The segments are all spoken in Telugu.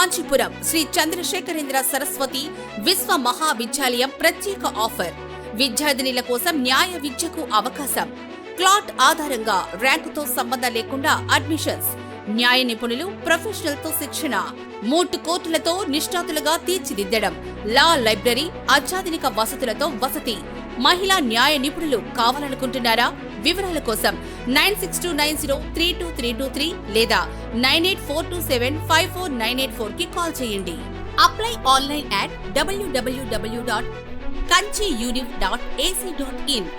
కాంచీపురం శ్రీ చంద్రశేఖరేంద్ర సరస్వతి విశ్వ మహావిద్యాలయం ప్రత్యేక ఆఫర్. విద్యార్థినిల కోసం న్యాయ విద్యకు అవకాశం. క్లాట్ ఆధారంగా ర్యాంకుతో సంబంధం లేకుండా అడ్మిషన్స్. న్యాయ నిపుణులు ప్రొఫెషనల్తో శిక్షణ. మూటు కోర్టులతో నిష్ణాతులుగా తీర్చిదిద్దడం. లా లైబ్రరీ అత్యాధునిక వసతులతో వసతి. మహిళా న్యాయ నిపుణులు కావాలనుకుంటున్నారా? వివరాల కోసం nine six two nine zero three two three two three లేదా nine eight four two seven five four nine eight ఫోర్కి కాల్ చేయండి. Apply online at WWW dot Kanchi univ dot AC dot in.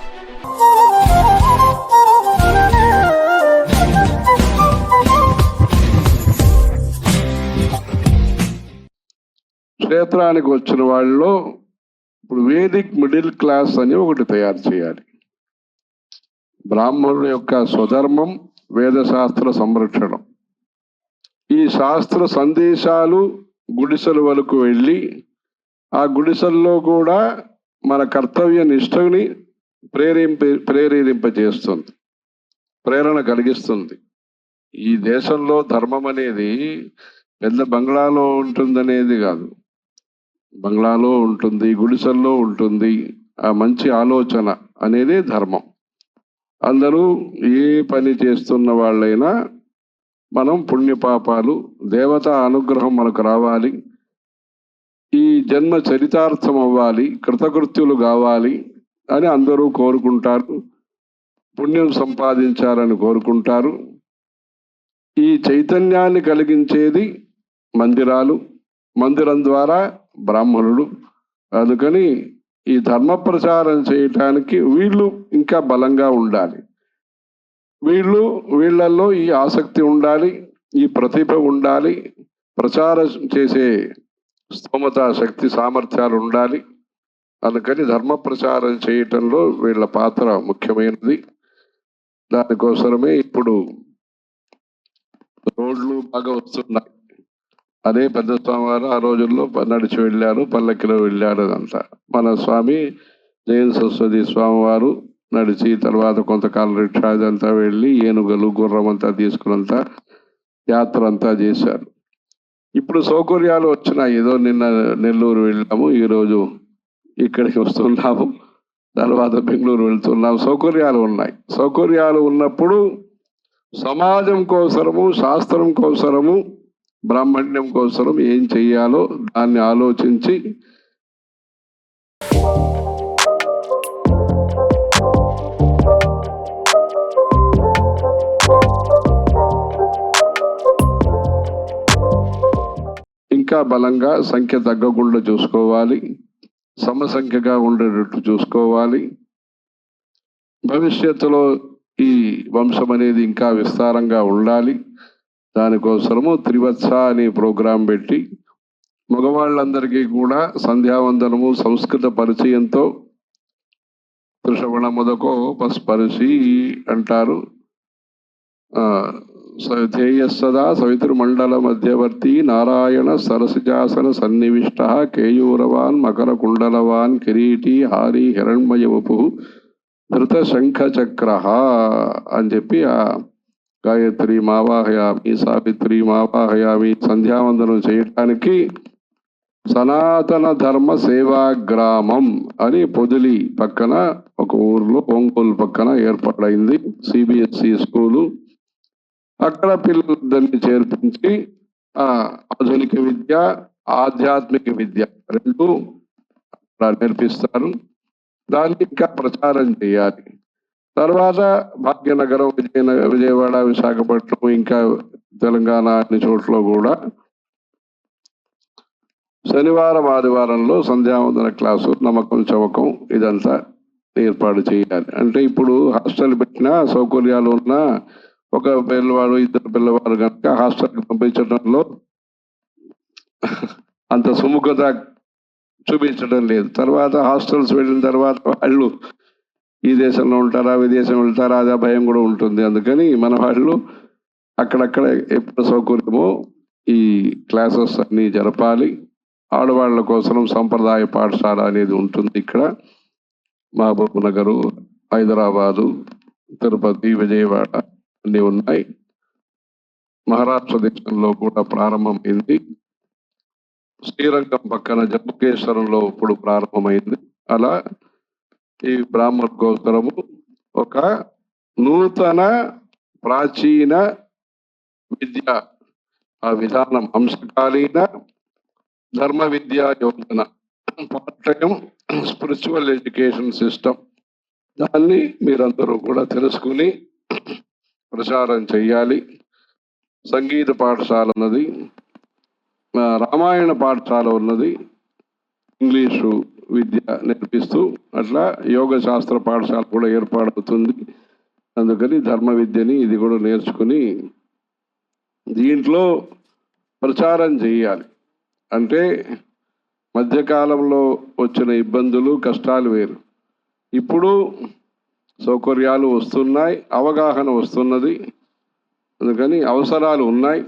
క్షేత్రానికి వచ్చిన వాళ్ళు ఇప్పుడు వేదిక్ మిడిల్ క్లాస్ అని ఒకటి తయారు చేయాలి. బ్రాహ్మణుల యొక్క స్వధర్మం వేదశాస్త్ర సంరక్షణం. ఈ శాస్త్ర సందేశాలు గుడిసెల వరకు వెళ్ళి ఆ గుడిసెల్లో కూడా మన కర్తవ్య నిష్టని ప్రేరేంప ప్రేరేరింపజేస్తుంది ప్రేరణ కలిగిస్తుంది. ఈ దేశంలో ధర్మం అనేది పెద్ద బంగ్లాలో ఉంటుందనేది కాదు. బంగ్లాలో ఉంటుంది గుడిసెల్లో ఉంటుంది. ఆ మంచి ఆలోచన అనేది ధర్మం. అందరూ ఏ పని చేస్తున్న వాళ్ళైనా మనం పుణ్యపాపాలు దేవత అనుగ్రహం మనకు రావాలి. ఈ జన్మ చరితార్థం అవ్వాలి కృతకృత్యులు కావాలి అని అందరూ కోరుకుంటారు. పుణ్యం సంపాదించాలని కోరుకుంటారు. ఈ చైతన్యాన్ని కలిగించేది మందిరాలు. మందిరం ద్వారా బ్రాహ్మణుడు అందుకని ఈ ధర్మ ప్రచారం చేయటానికి వీళ్ళు ఇంకా బలంగా ఉండాలి. వీళ్ళు వీళ్ళల్లో ఈ ఆసక్తి ఉండాలి ఈ ప్రతిభ ఉండాలి ప్రచారం చేసే స్తోమత శక్తి సామర్థ్యాలు ఉండాలి అందుకని ధర్మ ప్రచారం చేయటంలో వీళ్ళ పాత్ర ముఖ్యమైనది. దానికోసమే ఇప్పుడు రోడ్లు బాగా వస్తున్నాయి. అదే పెద్ద స్వామి వారు ఆ రోజుల్లో నడిచి వెళ్ళారు పల్లకిలో వెళ్ళారు అదంతా. మన స్వామి జైన్ సరస్వతి స్వామివారు నడిచి తర్వాత కొంతకాలం రిక్షా అదంతా వెళ్ళి ఏనుగలు గుర్రం అంతా తీసుకున్నంత యాత్ర అంతా చేశారు. ఇప్పుడు సౌకర్యాలు వచ్చినాయి. ఏదో నిన్న నెల్లూరు వెళ్ళాము ఈరోజు ఇక్కడికి వస్తున్నాము తర్వాత బెంగళూరు వెళ్తున్నాము. సౌకర్యాలు ఉన్నాయి. సౌకర్యాలు ఉన్నప్పుడు సమాజం కోసరము శాస్త్రం కోసరము బ్రాహ్మణ్యం కోసరం ఏం చెయ్యాలో దాన్ని ఆలోచించి ఇంకా బలంగా సంఖ్య తగ్గకుండా చూసుకోవాలి. సమసంఖ్యగా ఉండేటట్టు చూసుకోవాలి. భవిష్యత్తులో ఈ వంశం అనేది ఇంకా విస్తారంగా ఉండాలి. దానికోసము త్రివత్స అనే ప్రోగ్రాం పెట్టి మగవాళ్ళందరికీ కూడా సంధ్యావందనము సంస్కృత పరిచయంతో తృషవణ మొదకో పస్పరిశి అంటారు. ధ్యేయస్సదా సవితృమండల మధ్యవర్తి నారాయణ సరసిజాసన సన్నివిష్ట కేయూరవాన్ మకర కుండలవాన్ కిరీటి హారి హిరణ్మయవపు ధృత శంఖచక్ర అని చెప్పి ఆ గాయత్రి మావాహయామి సావిత్రి మావాహయామి సంధ్యావందనం చేయటానికి సనాతన ధర్మ సేవా గ్రామం అని పొదిలి పక్కన ఒక ఊర్లో ఒంగోలు పక్కన ఏర్పాటైంది సిబిఎస్ఈ స్కూలు. అక్కడ పిల్లలందరినీ చేర్పించి ఆధునిక విద్య ఆధ్యాత్మిక విద్య రెండు అక్కడ నేర్పిస్తారు. దాన్ని ఇంకా ప్రచారం చేయాలి. తర్వాత భాగ్యనగరం విజయనగర విజయవాడ విశాఖపట్నం ఇంకా తెలంగాణ అన్ని చోట్ల కూడా శనివారం ఆదివారంలో సంధ్యావందన క్లాసు నమ్మకం చవకం ఇదంతా ఏర్పాటు చేయాలి. అంటే ఇప్పుడు హాస్టల్ పెట్టినా సౌకర్యాలు ఉన్నా ఒక పిల్లవాడు ఇద్దరు పిల్లవాడు కనుక హాస్టల్కి పంపించడంలో అంత సుముఖత చూపించడం లేదు. తర్వాత హాస్టల్స్ వెళ్ళిన తర్వాత వాళ్ళు ఈ దేశంలో ఉంటారా విదేశం వెళ్తారా అదే భయం కూడా ఉంటుంది. అందుకని మన వాళ్ళు అక్కడక్కడ ఎప్పుడు సౌకర్యమో ఈ క్లాసెస్ అన్ని జరపాలి. ఆడవాళ్ళ కోసం సంప్రదాయ పాఠశాల అనేది ఉంటుంది ఇక్కడ. మహబూబ్ నగరు హైదరాబాదు తిరుపతి విజయవాడ అన్నీ ఉన్నాయి. మహారాష్ట్ర దేశంలో కూడా ప్రారంభమైంది. శ్రీరంగం పక్కన జంబుకేశ్వరంలో ఇప్పుడు ప్రారంభమైంది. అలా ఈ బ్రాహ్మణ గోత్రము ఒక నూతన ప్రాచీన విద్య ఆ విధానం అంశకాలీన ధర్మ విద్యా యోజన పాఠ్యం స్పిరిచువల్ ఎడ్యుకేషన్ సిస్టమ్ దాన్ని మీరందరూ కూడా తెలుసుకుని ప్రచారం చేయాలి సంగీత పాఠశాల ఉన్నది రామాయణ పాఠశాల ఉన్నది. ఇంగ్లీషు విద్య నేర్పిస్తూ అట్లా యోగ శాస్త్ర పాఠశాల కూడా ఏర్పాడవుతుంది. అందుకని ధర్మ విద్యని ఇది కూడా నేర్చుకుని దీంట్లో ప్రచారం చేయాలి. అంటే మధ్యకాలంలో వచ్చిన ఇబ్బందులు కష్టాలు వేరు. ఇప్పుడు సౌకర్యాలు వస్తున్నాయి అవగాహన వస్తున్నది. అందుకని అవసరాలు ఉన్నాయి.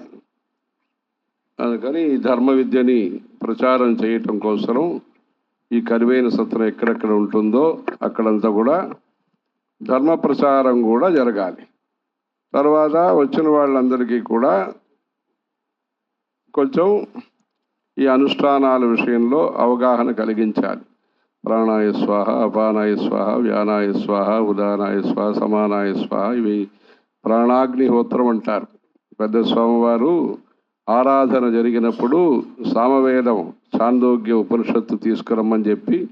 అందుకని ధర్మ విద్యని ప్రచారం చేయటం కోసం ఈ కరువైన సత్రం ఎక్కడెక్కడ ఉంటుందో అక్కడంతా కూడా ధర్మ ప్రచారం కూడా జరగాలి. తర్వాత వచ్చిన వాళ్ళందరికీ కూడా కొంచెం ఈ అనుష్ఠానాల విషయంలో అవగాహన కలిగించాలి. ప్రాణాయ స్వాహ అపానాయ స్వాహ వ్యానాయ స్వాహ ఉదానాయ స్వాహ సమానాయ స్వాహ ఇవి ప్రాణాగ్నిహోత్రం అంటారు. పెద్ద స్వామివారు ఆరాధన జరిగినప్పుడు సామవేదం చాందోగ్య ఉపనిషత్తు తీసుకురమ్మని చెప్పి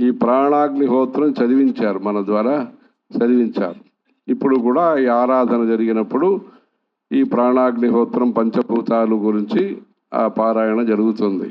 ఈ ప్రాణాగ్నిహోత్రం చదివించారు మన ద్వారా చదివించారు. ఇప్పుడు కూడా ఈ ఆరాధన జరిగినప్పుడు ఈ ప్రాణాగ్నిహోత్రం పంచభూతాలు గురించి ఆ పారాయణ జరుగుతుంది.